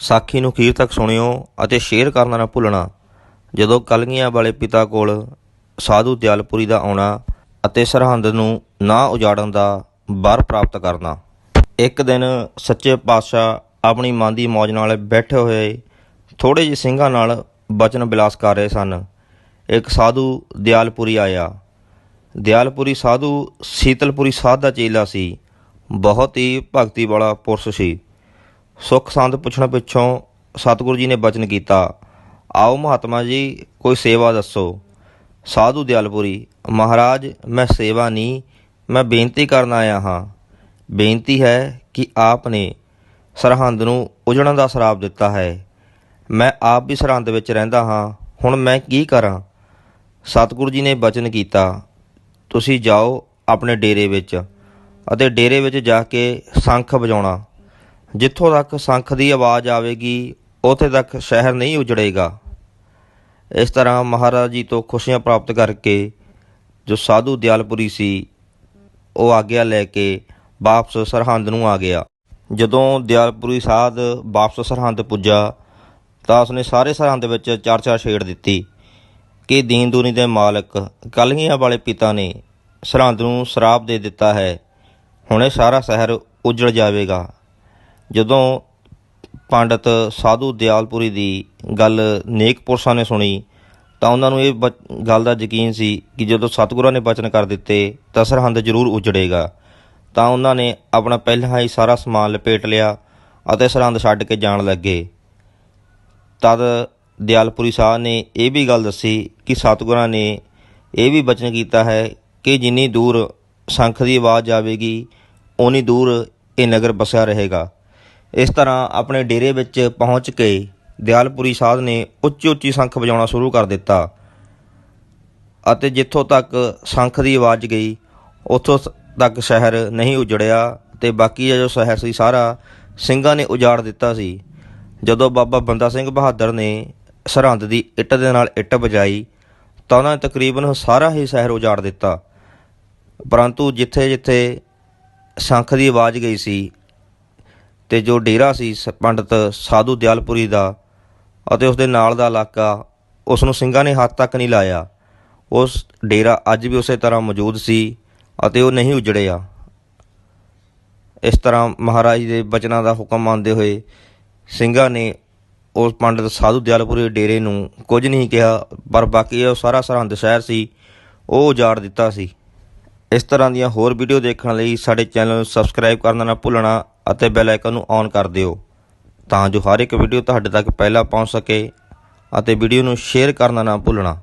ਸਾਖੀ ਨੂੰ ਅਖੀਰ ਤੱਕ ਸੁਣਿਓ ਅਤੇ ਸ਼ੇਅਰ ਕਰਨਾ ਨਾ ਭੁੱਲਣਾ। ਜਦੋਂ ਕਲਗੀਆਂ ਵਾਲੇ ਪਿਤਾ ਕੋਲ ਸਾਧੂ ਦਿਆਲਪੁਰੀ ਦਾ ਆਉਣਾ ਅਤੇ ਸਰਹੰਦ ਨੂੰ ਨਾ ਉਜਾੜਨ ਦਾ ਵਰ ਪ੍ਰਾਪਤ ਕਰਨਾ। ਇੱਕ ਦਿਨ ਸੱਚੇ ਪਾਤਸ਼ਾਹ ਆਪਣੀ ਮਨ ਦੀ ਮੌਜ ਨਾਲ ਬੈਠੇ ਹੋਏ ਥੋੜੇ ਜਿਹੇ ਸਿੰਘਾਂ ਨਾਲ ਬਚਨ ਬਿਲਾਸ ਕਰ ਰਹੇ ਸਨ। ਇੱਕ ਸਾਧੂ ਦਿਆਲਪੁਰੀ ਆਇਆ। ਦਿਆਲਪੁਰੀ ਸਾਧੂ ਸੀਤਲਪੁਰੀ ਸਾਧ ਦਾ ਚੇਲਾ ਸੀ। ਬਹੁਤ ਹੀ ਭਗਤੀ ਵਾਲਾ ਪੁਰਸ਼ ਸੀ। ਸੁੱਖ ਸੰਦ ਪੁੱਛਣ ਪਿੱਛੋਂ ਸਤਿਗੁਰੂ ਜੀ ਨੇ ਬਚਨ ਕੀਤਾ। ਆਓ ਮਹਾਤਮਾ ਜੀ, ਕੋਈ ਸੇਵਾ ਦੱਸੋ। ਸਾਧੂ ਦਿਆਲਪੁਰੀ, ਮਹਾਰਾਜ, ਮੈਂ ਸੇਵਾ ਨਹੀਂ, ਮੈਂ ਬੇਨਤੀ ਕਰਨ ਆਇਆ ਹਾਂ। ਬੇਨਤੀ ਹੈ ਕਿ ਆਪ ਨੇ ਸਰਹੰਦ ਨੂੰ ਉਜੜਨ ਦਾ ਸ਼ਰਾਪ ਦਿੱਤਾ ਹੈ। ਮੈਂ ਆਪ ਵੀ ਸਰਹੰਦ ਵਿੱਚ ਰਹਿੰਦਾ ਹਾਂ, ਹੁਣ ਮੈਂ ਕੀ ਕਰਾਂ? ਸਤਿਗੁਰੂ ਜੀ ਨੇ ਬਚਨ ਕੀਤਾ। ਤੁਸੀਂ ਜਾਓ ਆਪਣੇ ਡੇਰੇ ਵਿੱਚ ਅਤੇ ਡੇਰੇ ਵਿੱਚ ਜਾ ਕੇ ਸ਼ੰਖ ਵਜਾਉਣਾ। ਜਿੱਥੋਂ ਤੱਕ ਸ਼ੰਖ ਦੀ ਆਵਾਜ਼ ਆਵੇਗੀ, ਉੱਥੇ ਤੱਕ ਸ਼ਹਿਰ ਨਹੀਂ ਉਜੜੇਗਾ। ਇਸ ਤਰ੍ਹਾਂ ਮਹਾਰਾਜ ਜੀ ਤੋਂ ਖੁਸ਼ੀਆਂ ਪ੍ਰਾਪਤ ਕਰਕੇ ਜੋ ਸਾਧੂ ਦਿਆਲਪੁਰੀ ਸੀ, ਉਹ ਆਗਿਆ ਲੈ ਕੇ ਵਾਪਸ ਸਰਹੰਦ ਨੂੰ ਆ ਗਿਆ। ਜਦੋਂ ਦਿਆਲਪੁਰੀ ਸਾਧ ਵਾਪਸ ਸਰਹੰਦ ਪੁੱਜਾ, ਤਾਂ ਉਸਨੇ ਸਾਰੇ ਸਰਹੰਦ ਵਿੱਚ ਚਾਰ ਚਾਰ ਛੇੜ ਦਿੱਤੀ ਕਿ ਦੀਨ ਦੁਨੀ ਦੇ ਮਾਲਕ ਕਲਗੀਆਂ ਵਾਲੇ ਪਿਤਾ ਨੇ ਸਰਹੰਦ ਨੂੰ ਸ਼ਰਾਪ ਦੇ ਦਿੱਤਾ ਹੈ। ਹੁਣੇ ਸਾਰਾ ਸ਼ਹਿਰ ਉਜੜ ਜਾਵੇਗਾ। ਜਦੋਂ ਪੰਡਤ ਸਾਧੂ ਦਿਆਲਪੁਰੀ ਦੀ ਗੱਲ ਨੇਕ ਪੁਰਸ਼ਾਂ ਨੇ ਸੁਣੀ, ਤਾਂ ਉਹਨਾਂ ਨੂੰ ਇਹ ਬ- ਗੱਲ ਦਾ ਯਕੀਨ ਸੀ ਕਿ ਜਦੋਂ ਸਤਿਗੁਰਾਂ ਨੇ ਬਚਨ ਕਰ ਦਿੱਤੇ ਤਾਂ ਸਰਹੰਦ ਜ਼ਰੂਰ ਉਜੜੇਗਾ। ਤਾਂ ਉਹਨਾਂ ਨੇ ਆਪਣਾ ਪਹਿਲਾਂ ਹੀ ਸਾਰਾ ਸਮਾਨ ਲਪੇਟ ਲਿਆ ਅਤੇ ਸਰਹੰਦ ਛੱਡ ਕੇ ਜਾਣ ਲੱਗੇ। ਤਦ ਦਿਆਲਪੁਰੀ ਸਾਹਿਬ ਨੇ ਇਹ ਵੀ ਗੱਲ ਦੱਸੀ ਕਿ ਸਤਿਗੁਰਾਂ ਨੇ ਇਹ ਵੀ ਬਚਨ ਕੀਤਾ ਹੈ ਕਿ ਜਿੰਨੀ ਦੂਰ ਸ਼ੰਖ ਦੀ ਆਵਾਜ਼ ਆਵੇਗੀ ਉਨੀ ਦੂਰ ਇਹ ਨਗਰ ਬਸਿਆ ਰਹੇਗਾ। ਇਸ ਤਰ੍ਹਾਂ ਆਪਣੇ ਡੇਰੇ ਵਿੱਚ ਪਹੁੰਚ ਕੇ ਦਿਆਲਪੁਰੀ ਸਾਧ ਨੇ ਉੱਚੀ ਉੱਚੀ ਸ਼ੰਖ ਵਜਾਉਣਾ ਸ਼ੁਰੂ ਕਰ ਦਿੱਤਾ ਅਤੇ ਜਿੱਥੋਂ ਤੱਕ ਸ਼ੰਖ ਦੀ ਆਵਾਜ਼ ਗਈ, ਉੱਥੋਂ ਤੱਕ ਸ਼ਹਿਰ ਨਹੀਂ ਉਜੜਿਆ ਤੇ ਬਾਕੀ ਜੋ ਸ਼ਹਿਰ ਸੀ ਸਾਰਾ ਸਿੰਘਾਂ ਨੇ ਉਜਾੜ ਦਿੱਤਾ ਸੀ। ਜਦੋਂ ਬਾਬਾ ਬੰਦਾ ਸਿੰਘ ਬਹਾਦਰ ਨੇ ਸਰਹੰਦ ਦੀ ਇੱਟ ਦੇ ਨਾਲ ਇੱਟ ਵਜਾਈ, ਤਾਂ ਉਹਨਾਂ ਨੇ ਤਕਰੀਬਨ ਸਾਰਾ ਹੀ ਸ਼ਹਿਰ ਉਜਾੜ ਦਿੱਤਾ। ਪਰੰਤੂ ਜਿੱਥੇ-ਜਿੱਥੇ ਸ਼ੰਖ ਦੀ ਆਵਾਜ਼ ਗਈ ਸੀ ਤੇ ਜੋ ਡੇਰਾ ਸੀ ਸ- ਪੰਡਤ ਸਾਧੂ ਦਿਆਲਪੁਰੀ ਦਾ ਅਤੇ ਉਸ ਦੇ ਨਾਲ ਦਾ ਇਲਾਕਾ ਉਸ ਨੂੰ ਸਿੰਘਾਂ ਨੇ ਹੱਥ ਤੱਕ ਨਹੀਂ ਲਾਇਆ। ਉਸ ਡੇਰਾ ਅੱਜ ਵੀ ਉਸੇ ਤਰ੍ਹਾਂ ਮੌਜੂਦ ਸੀ ਅਤੇ ਉਹ ਨਹੀਂ ਉਜੜਿਆ। ਇਸ ਤਰ੍ਹਾਂ ਮਹਾਰਾਜ ਦੇ ਬਚਨਾਂ ਦਾ ਹੁਕਮ ਮੰਨਦੇ ਹੋਏ ਸਿੰਘਾਂ ਨੇ ਉਸ ਪੰਡਤ ਸਾਧੂ ਦਿਆਲਪੁਰੀ ਡੇਰੇ ਨੂੰ ਕੁਝ ਨਹੀਂ ਕਿਹਾ, ਪਰ ਬਾਕੀ ਉਹ ਸਾਰਾ ਸਰਹੰਦ ਸ਼ਹਿਰ ਸੀ, ਉਹ ਉਜਾੜ ਦਿੱਤਾ ਸੀ। ਇਸ ਤਰ੍ਹਾਂ ਦੀਆਂ ਹੋਰ ਵੀਡੀਓ ਦੇਖਣ ਲਈ ਸਾਡੇ ਚੈਨਲ ਨੂੰ ਸਬਸਕ੍ਰਾਈਬ ਕਰਨਾ ਨਾ ਭੁੱਲਣਾ। ਅਤੇ ਬੈਲ ਆਈਕਨ ਨੂੰ ਔਨ ਕਰ ਦਿਓ ਤਾਂ ਜੋ ਹਰ ਇੱਕ ਵੀਡੀਓ ਤੁਹਾਡੇ ਤੱਕ ਪਹਿਲਾਂ ਪਹੁੰਚ ਸਕੇ ਅਤੇ ਵੀਡੀਓ ਨੂੰ ਸ਼ੇਅਰ ਕਰਨਾ ਨਾ ਭੁੱਲਣਾ।